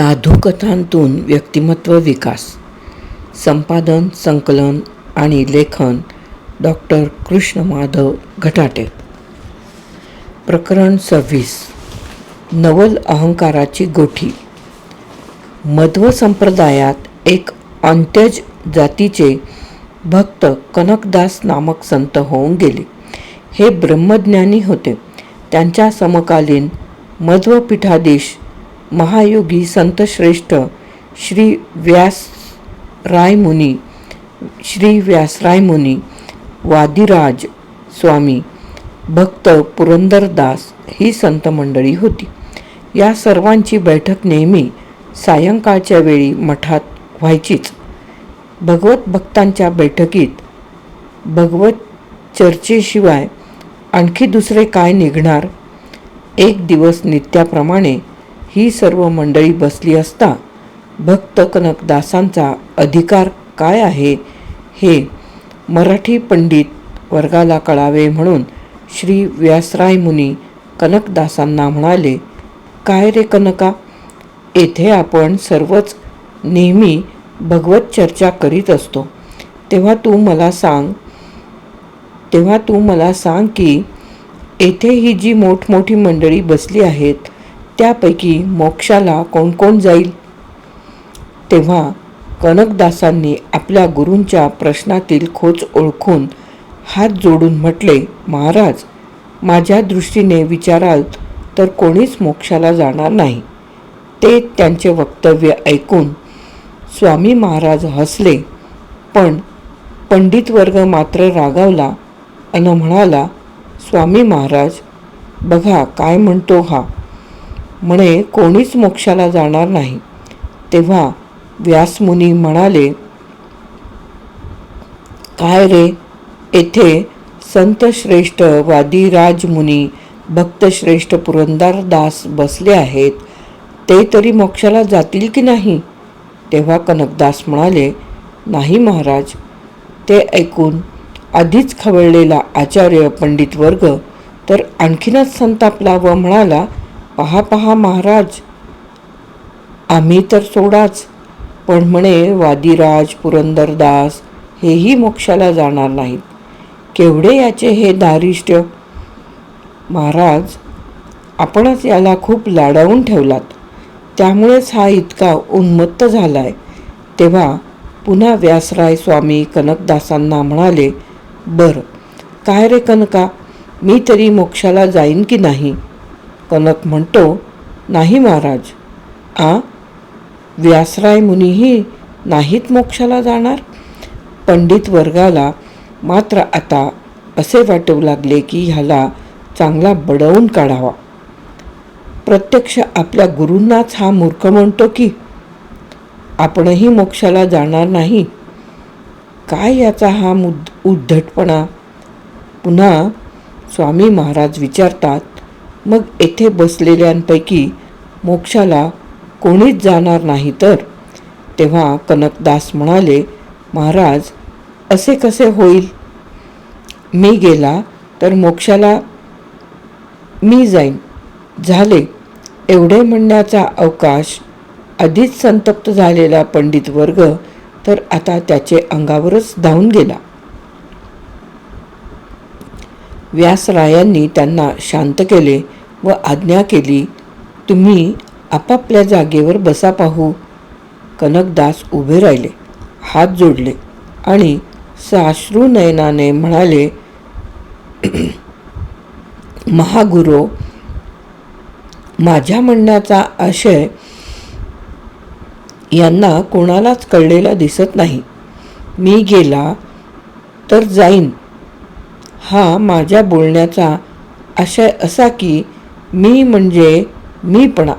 साधुकथांतून व्यक्तिमत्व विकास संपादन संकलन आणि लेखन डॉक्टर कृष्ण माधव घटाटे. प्रकरण सव्वीस. नवल अहंकाराची गोठी. मध्व संप्रदायात एक अंत्यज जातीचे भक्त कनकदास नामक संत होऊन गेले. हे ब्रह्मज्ञानी होते. त्यांच्या समकालीन मध्वपीठाधीश महायोगी संतश्रेष्ठ श्री व्यास रायमुनी श्री व्यासराय वादिराज स्वामी भक्त पुरंदरदास ही संत मंडळी होती. या सर्वांची बैठक नेहमी सायंकाळच्या वेळी मठात व्हायचीच. भगवत भक्तांच्या बैठकीत भगवत चर्चेशिवाय आणखी दुसरे काय निघणार? एक दिवस नित्याप्रमाणे ही सर्व मंडळी बसली असता भक्त कनकदासांचा अधिकार काय आहे हे मराठी पंडित वर्गाला कळावे म्हणून श्री व्यासराय मुनी कनकदासांना म्हणाले काय रे कनका येथे आपण सर्वच नेहमी भगवत चर्चा करीत असतो. तेव्हा तू मला सांग तेव्हा तू मला सांग की येथे ही जी मोठमोठी मंडळी बसली आहेत त्यापैकी मोक्षाला कोण कोण जाईल? तेव्हा कनकदासांनी आपल्या गुरूंच्या प्रश्नातील खोच ओळखून हात जोडून म्हटले महाराज माझ्या दृष्टीने विचाराल तर कोणीच मोक्षाला जाणार नाही. ते त्यांचे वक्तव्य ऐकून स्वामी महाराज हसले पण पंडित वर्ग मात्र रागावला अन म्हणाला स्वामी महाराज बघा काय म्हणतो हा. म्हणे कोणीच मोक्षाला जाणार नाही. तेव्हा व्यासमुनी म्हणाले काय रे येथे संतश्रेष्ठ वादी राजमुनी भक्तश्रेष्ठ पुरंदरदास बसले आहेत. ते तरी मोक्षाला जातील की नाही? तेव्हा कनकदास म्हणाले नाही महाराज ते ऐकून आधीच खवळलेला आचार्य पंडित वर्ग तर आणखीनच संतापला व म्हणाला पहा पहा महाराज. आम्ही तर सोडाच. पण म्हणे वादिराज पुरंदरदास हेही मोक्षाला जाणार नाहीत. केवढे याचे हे दारिष्ट्य? महाराज आपणच याला खूप लाडावून ठेवलात. त्यामुळेच हा इतका उन्मत्त झाला आहे तेव्हा पुन्हा व्यासराय स्वामी कनकदासांना म्हणाले बरं. काय रे कनका? मी तरी मोक्षाला जाईन की नाही? कनक म्हणतो नाही महाराज आ? व्यासराय मुनीही नाहीत मोक्षाला जाणार? पंडित वर्गाला मात्र आता असे वाटू लागले की ह्याला चांगला बडवून काढावा. प्रत्यक्ष आपल्या गुरूंनाच हा मूर्ख म्हणतो की आपणही मोक्षाला जाणार नाही. काय याचा हा मुद उद्धटपणा? पुन्हा स्वामी महाराज विचारतात मग येथे बसलेल्यांपैकी मोक्षाला कोणीच जाणार नाही तर? तेव्हा कनकदास म्हणाले महाराज असे कसे होईल? मी गेला तर मोक्षाला मी जाईन. झाले. एवढे म्हणण्याचा अवकाश आधीच संतप्त झालेला पंडित वर्ग तर आता त्याचे अंगावरच धावून गेला. व्यासरायांनी त्यांना शांत केले व आज्ञा केली तुम्ही आपापल्या जागेवर बसा पाहू. कनकदास उभे राहिले हात जोडले आणि साश्रू नयनाने म्हणाले महागुरो माझ्या म्हणण्याचा आशय यांना कोणालाच कळलेला दिसत नाही. मी गेला तर जाईन. हा माझ्या बोलण्याचा आशय असा की मी म्हणजे मीपणा.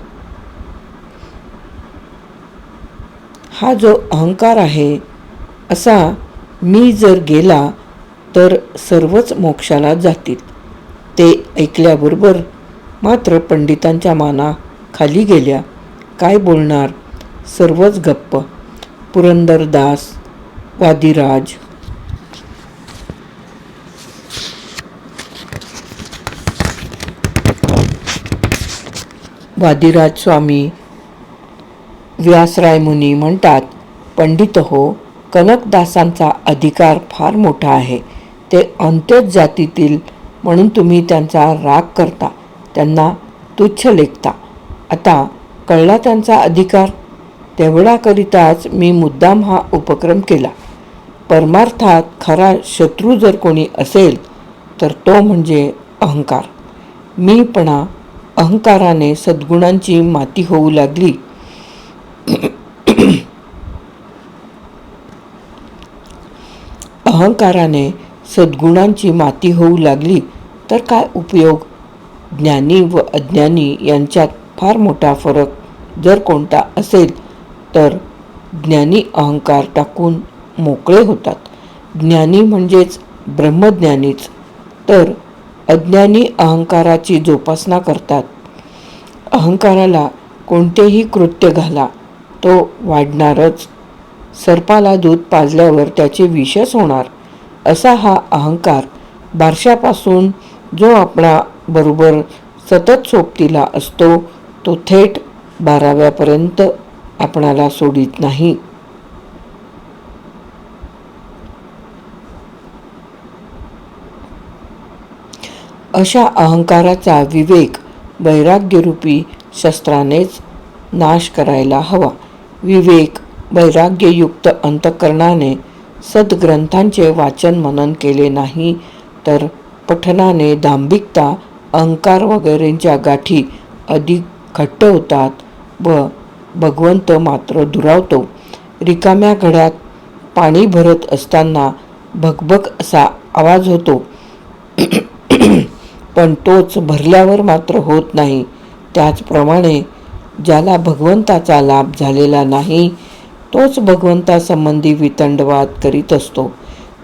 हा जो अहंकार आहे असा मी जर गेला तर सर्वच मोक्षाला जातील. ते ऐकल्याबरोबर मात्र पंडितांच्या माना खाली गेल्या. काय बोलणार? सर्वच गप्प. पुरंदरदास वादिराज वादिराज स्वामी व्यासराय मुनी म्हणतात पंडित हो कनकदासांचा अधिकार फार मोठा आहे. ते अंत्यच जातीतील म्हणून तुम्ही त्यांचा राग करता त्यांना तुच्छ लेखता. आता कळला त्यांचा अधिकार? तेवढाकरिताच मी मुद्दाम हा उपक्रम केला. परमार्थात खरा शत्रू जर कोणी असेल तर तो म्हणजे अहंकार. मीपणा अहंकाराने सद्गुणांची माती होऊ लागली. अहंकाराने सद्गुणांची माती होऊ लागली तर काय उपयोग? ज्ञानी व अज्ञानी यांच्यात फार मोठा फरक जर कोणता असेल तर ज्ञानी अहंकार टाकून मोकळे होतात. ज्ञानी म्हणजेच ब्रह्मज्ञानीच. तर अज्ञानी अहंकाराची जोपासना करतात. अहंकाराला कोणतेही कृत्य घाला तो वाढणारच. सर्पाला दूध पाजल्यावर त्याचे विषच होणार असा हा अहंकार बारशापासून जो आपणा बरोबर सतत सोबतीला असतो तो थेट बाराव्यापर्यंत आपणाला सोडित नाही. अशा अहंकाराचा विवेक वैराग्यरूपी शस्त्रानेच नाश करायला हवा. विवेक वैराग्ययुक्त अंतकरणाने सद्ग्रंथांचे वाचन मनन केले नाही तर पठनाने दांभिकता अहंकार वगैरेंच्या गाठी अधिक घट्ट होतात व भगवंत मात्र दुरावतो. रिकाम्या घड्यात पाणी भरत असताना भगभग असा आवाज होतो. पण तोच भरल्यावर मात्र होत नाही. त्याचप्रमाणे ज्याला भगवंताचा लाभ झालेला नाही तोच भगवंतासंबंधी वितंडवाद करीत असतो.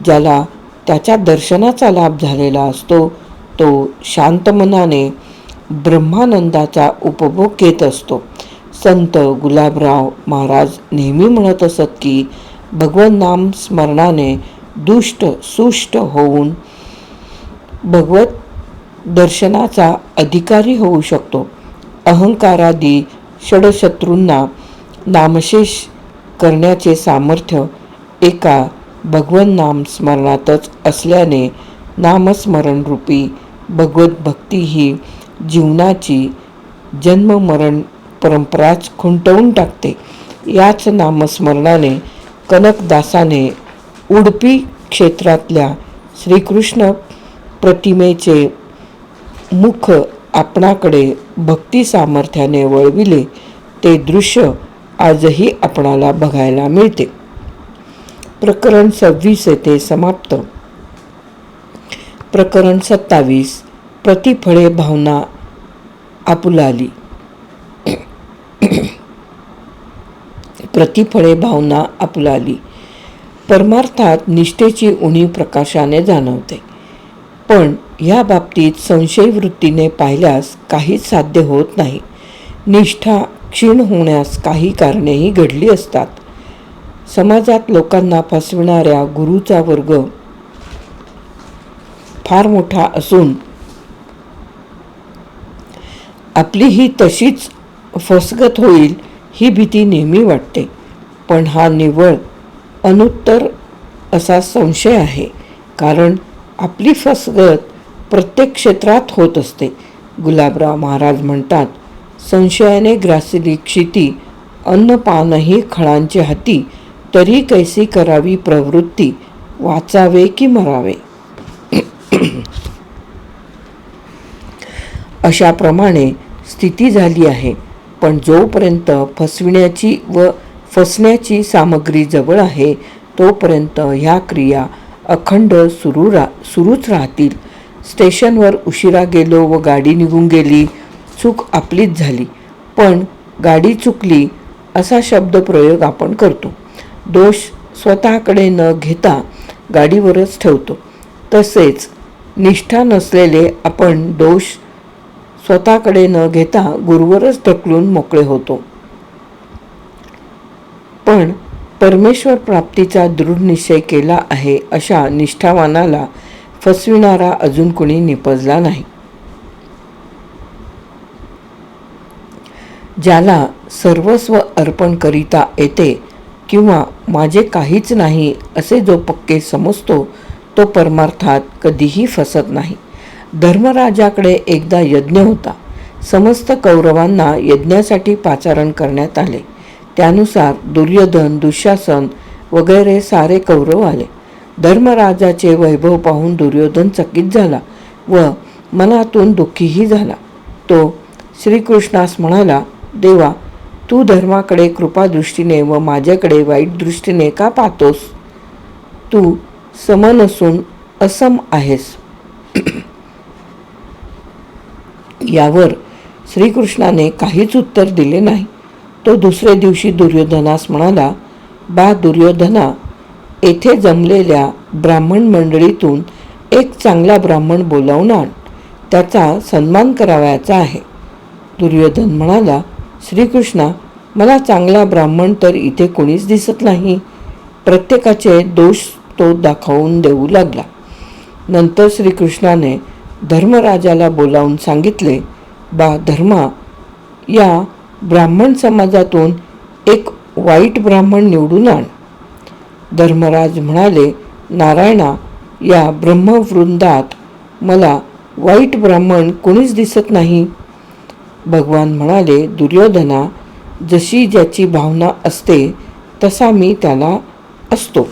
ज्याला त्याच्या दर्शनाचा लाभ झालेला असतो तो शांत मनाने ब्रह्मानंदाचा उपभोग घेत असतो. संत गुलाबराव महाराज नेहमी म्हणत असत की भगवन नाम स्मरणाने दुष्ट सुष्ट होऊन भगवत दर्शनाचा अधिकारी होऊ शकतो. अहंकारादी षडशत्रूंना नामशेष करण्याचे सामर्थ्य एका भगवन नाम स्मरणातच असल्याने नामस्मरणरूपी भगवत भक्ती ही जीवनाची जन्ममरण परंपराच खुंटवून टाकते. याच नामस्मरणाने कनकदासाने उडपी क्षेत्रातल्या श्रीकृष्ण प्रतिमेचे मुख आपणाकडे भक्ती सामर्थ्याने वळविले ते दृश्य आजही आपणाला बघायला मिळते. प्रकरण सव्वीस येथे समाप्त. प्रकरण सत्तावीस प्रतिफळे भावना आपुलाली. प्रतिफळे भावना आपुलाली. परमार्थात निष्ठेची उणीव प्रकाशाने जाणवते. पण या बाबतीत संशय वृत्तीने पाहिल्यास काहीच साध्य होत नाही. निष्ठा क्षीण होण्यास काही कारणेही घडली असतात. समाजात लोकांना फसविणाऱ्या गुरुचा वर्ग फार मोठा असून आपली ही तशीच फसगत होईल ही भीती नेहमी वाटते. पण हा निव्वळ अनुत्तर असा संशय आहे. कारण आपली फसगत प्रत्येक क्षेत्रात होत असते. गुलाबराव महाराज म्हणतात संशयाने ग्रासली क्षिती अन्नपानही खळांचे हाती तरी कैसी करावी प्रवृत्ती वाचावे की मरावे? अशाप्रमाणे स्थिती झाली आहे. पण जोपर्यंत फसविण्याची व फसण्याची सामग्री जवळ आहे तोपर्यंत ह्या क्रिया अखंड सुरू रा सुरूच राहतील. स्टेशनवर उशिरा गेलो व गाडी निघून गेली. चूक आपलीच झाली. पण गाडी चुकली असा शब्दप्रयोग आपण करतो. दोष स्वतःकडे न घेता गाडीवरच ठेवतो. तसेच निष्ठा नसलेले आपण दोष स्वतःकडे न घेता गुरुवरच ढकलून मोकळे होतो. पण परमेश्वर प्राप्तीचा दृढ निश्चय केला आहे अशा निष्ठावानाला फसविणारा अजून कुणी निपजला नाही. ज्याला सर्वस्व अर्पण करिता येते किंवा माझे काहीच नाही असे जो पक्के समजतो तो परमार्थात कधीही फसत नाही. धर्मराजाकडे एकदा यज्ञ होता. समस्त कौरवांना यज्ञासाठी पाचारण करण्यात आले. त्यानुसार दुर्योधन दुःशासन वगैरे सारे कौरव आले. धर्मराजाचे वैभव पाहून दुर्योधन चकित झाला व मनातून दुःखीही झाला. तो श्रीकृष्णास म्हणाला देवा तू धर्माकडे कृपादृष्टीने व माझ्याकडे वाईट दृष्टीने का पाहतोस? तू सम नसून असम आहेस. यावर श्रीकृष्णाने काहीच उत्तर दिले नाही. तो दुसऱ्या दिवशी दुर्योधनास म्हणाला बा दुर्योधना येथे जमलेल्या ब्राह्मण मंडळीतून एक चांगला ब्राह्मण बोलावून आण त्याचा सन्मान करावयाचा आहे. दुर्योधन म्हणाला श्रीकृष्णा मला चांगला ब्राह्मण तर इथे कोणीच दिसत नाही. प्रत्येकाचे दोष तो दाखवून देऊ लागला. नंतर श्रीकृष्णाने धर्मराजाला बोलावून सांगितले बा धर्मा या ब्राह्मण समाजातून एक वाईट ब्राह्मण निवडून आण. धर्मराज म्हणाले नारायणा या ब्रह्मवृंदात मला वाईट ब्राह्मण कोणीच दिसत नाही. भगवान म्हणाले दुर्योधना जशी ज्याची भावना असते तसा मी त्याला असतो.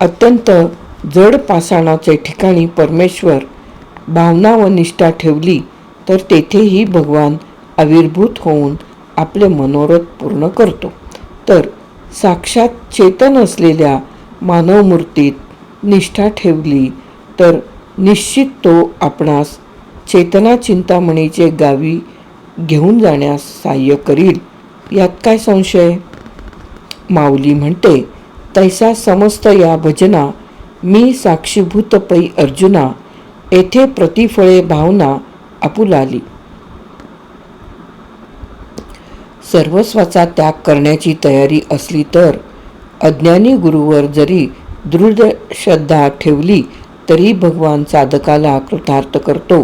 अत्यंत जड पाषाणाचे ठिकाणी परमेश्वर भावना व निष्ठा ठेवली तर तेथेही भगवान आविर्भूत होऊन आपले मनोरथ पूर्ण करतो. तर साक्षात चेतन असलेल्या मानवमूर्तीत निष्ठा ठेवली तर निश्चित तो आपणास चेतना चिंतामणीचे गावी घेऊन जाण्यास सहाय्य करील. यात काय संशय? माऊली म्हणते तैसा समस्त या भजना मी साक्षीभूत पै अर्जुना येथे प्रतिफळे भावना आपुलाली सर्वस्वाचा त्याग करण्याची तयारी असली तर अज्ञानी गुरुवर जरी दृढ श्रद्धा ठेवली तरी भगवान साधकाला कृतार्थ करतो.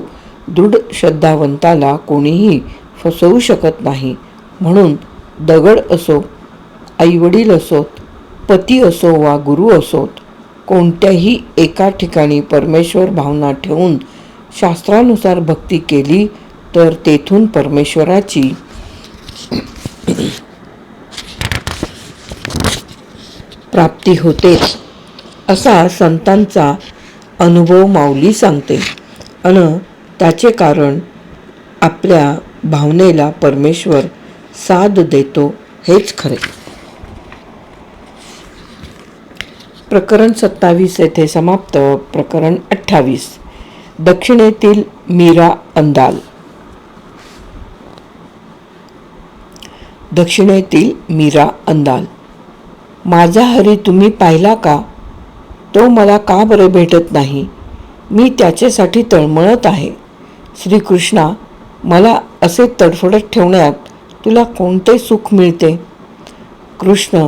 दृढ श्रद्धावंताला कोणीही फसवू शकत नाही. म्हणून दगड असो आईवडील असोत पती असो वा गुरु असोत कोणत्याही एका ठिकाणी परमेश्वर भावना ठेवून शास्त्रानुसार भक्ती केली तर तेथून परमेश्वराची प्राप्ती होतेच असा संतांचा अनुभव माऊली सांगते. अन त्याचे कारण आपल्या भावनेला परमेश्वर साथ देतो हेच खरे. प्रकरण सत्तावीस येथे समाप्त प्रकरण अठ्ठावीस. दक्षिणेतील मीरा अंदाल. दक्षिणेतील मीरा अंदाल. माझा हरी तुम्ही पाहिला का? तो मला का बरं भेटत नाही? मी त्याच्यासाठी तळमळत आहे. श्रीकृष्णा मला असे तडफडत ठेवण्यात तुला कोणते सुख मिळते? कृष्ण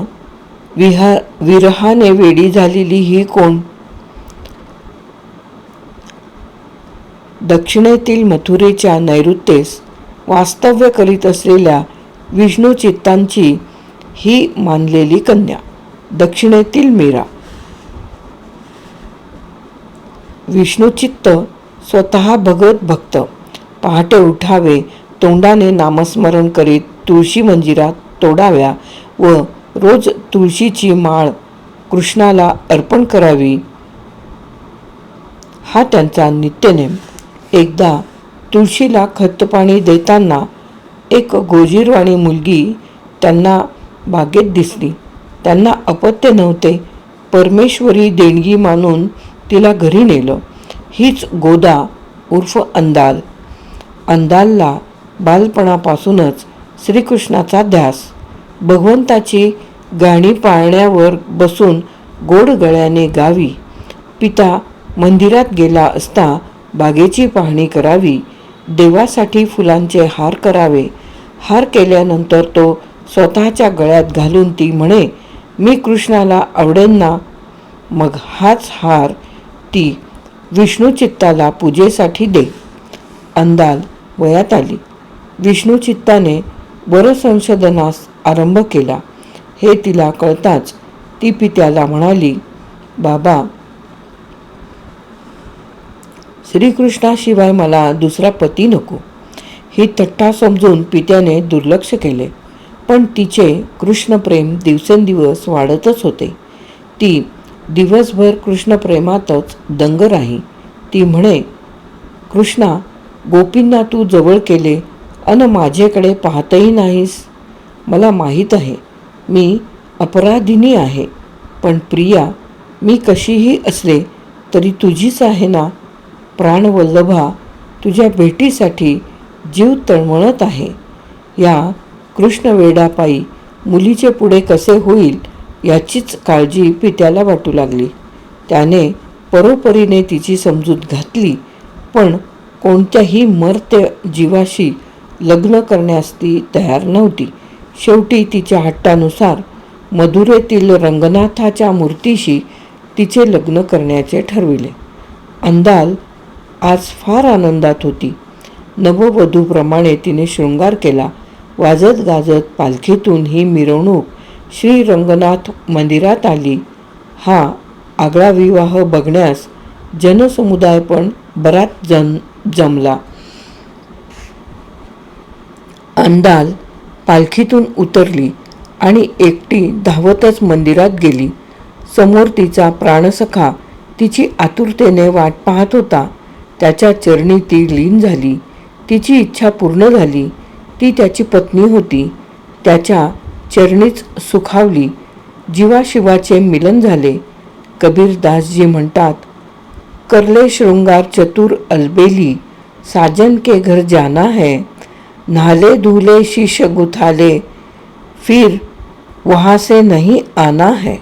विहा विरहाने वेडी झालेली ही कोण? दक्षिणेतील मथुरेच्या नैऋत्येस वास्तव्य करीत असलेल्या विष्णू चित्तांची ही मानलेली कन्या. दक्षिणेतील मीरा. विष्णुचित्त स्वतः भगवत भक्त. पहाटे उठावे तोंडाने नामस्मरण करीत तुळशी मंजिरात तोडाव्या व रोज तुळशीची माळ कृष्णाला अर्पण करावी. हा त्यांचा नित्यनेम. एकदा तुळशीला खतपाणी देताना एक गोजीरवाणी मुलगी त्यांना बागेत दिसली. त्यांना अपत्य नव्हते. परमेश्वरी देणगी मानून तिला घरी नेलं. हीच गोदा उर्फ अंदाल. अंदालला बालपणापासूनच श्रीकृष्णाचा ध्यास. भगवंताची गाणी पाळण्यावर बसून गोड गळ्याने गावी. पिता मंदिरात गेला असता बागेची पाहणी करावी. देवासाठी फुलांचे हार करावे. हार केल्यानंतर तो स्वतःच्या गळ्यात घालून ती म्हणे मी कृष्णाला आवडेन ना मग हाच हार ती विष्णुचित्ताला पूजेसाठी दे. अंदाल वयात आली. विष्णुचित्ताने वरसंशोधनास आरंभ केला. हे तिला कळताच ती पित्याला म्हणाली बाबा श्रीकृष्णाशिवाय मला दुसरा पती नको. ही तट्टा समजून पित्याने दुर्लक्ष केले. पण तिचे कृष्णप्रेम दिवसेंदिवस वाढतच होते. ती दिवसभर कृष्णप्रेमातच दंग राही. ती म्हणे कृष्णा गोपींना तू जवळ केले अन माझ्याकडे पाहतही नाहीस. मला माहीत आहे मी अपराधिनी आहे पण प्रिया मी कशीही असले तरी तुझीच आहे ना? प्राणवल्लभा तुझ्या भेटीसाठी जीव तळमळत आहे. या कृष्ण वेडापायी मुलीचे पुढे कसे होईल याचीच काळजी पित्याला वाटू लागली. त्याने परोपरीने तिची समजूत घातली पण कोणत्याही मर्त्य जीवाशी लग्न करण्यास ती तयार नव्हती. शेवटी तिच्या हट्टानुसार मधुरेतील रंगनाथाच्या मूर्तीशी तिचे लग्न करण्याचे ठरविले. अंदाल आज फार आनंदात होती. नववधूप्रमाणे तिने शृंगार केला वाजत गाजत पालखीतून ही मिरवणूक श्री रंगनाथ मंदिरात आली. हा आगळा विवाह बघण्यास जनसमुदाय पण बराच जन जमला. अंदाल पालखीतून उतरली आणि एकटी धावतच मंदिरात गेली. समोर तिचा प्राणसखा तिची आतुरतेने वाट पाहत होता. त्याच्या चरणी ती लीन झाली. तिची इच्छा पूर्ण झाली. ती त्याची पत्नी होती. त्याच्या चरणीच सुखावली. जीवाशिवाचे मिलन झाले. कबीरदासजी म्हणतात करले शृंगार चतुर अलबेली साजन के घर जाना है. नहाले धुले शीश गुथाले फिर वहाँ से नहीं आना है.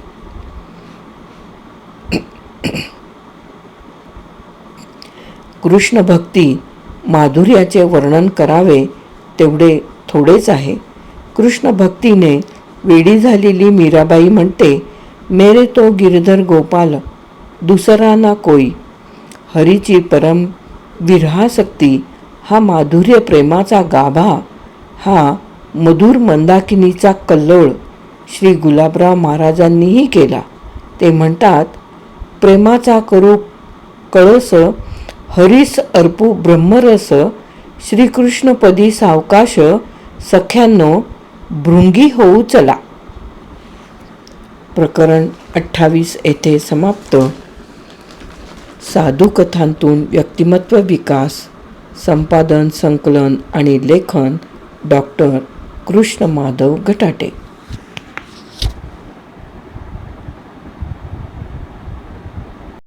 कृष्ण भक्ती माधुर्याचे वर्णन करावे. तेवढे थोडेच आहे. कृष्ण भक्तीने वेडी झालेली मीराबाई म्हणते मेरे तो गिरधर गोपाल दुसरा ना कोई. हरीची परम विरहासक्ती हा माधुर्य प्रेमाचा गाभा हा मधुर मंदाकिनीचा कल्लोळ श्री गुलाबराव महाराजांनीही केला. ते म्हणतात प्रेमाचा करू कळस हरीस अर्पू ब्रह्मरस श्रीकृष्णपदी सावकाश सख्यांनो भृंगी होऊ चला. प्रकरण अठ्ठावीस येथे समाप्त. साधुकथांतून व्यक्तिमत्व विकास संपादन संकलन आणि लेखन डॉक्टर कृष्ण माधव गटाटे.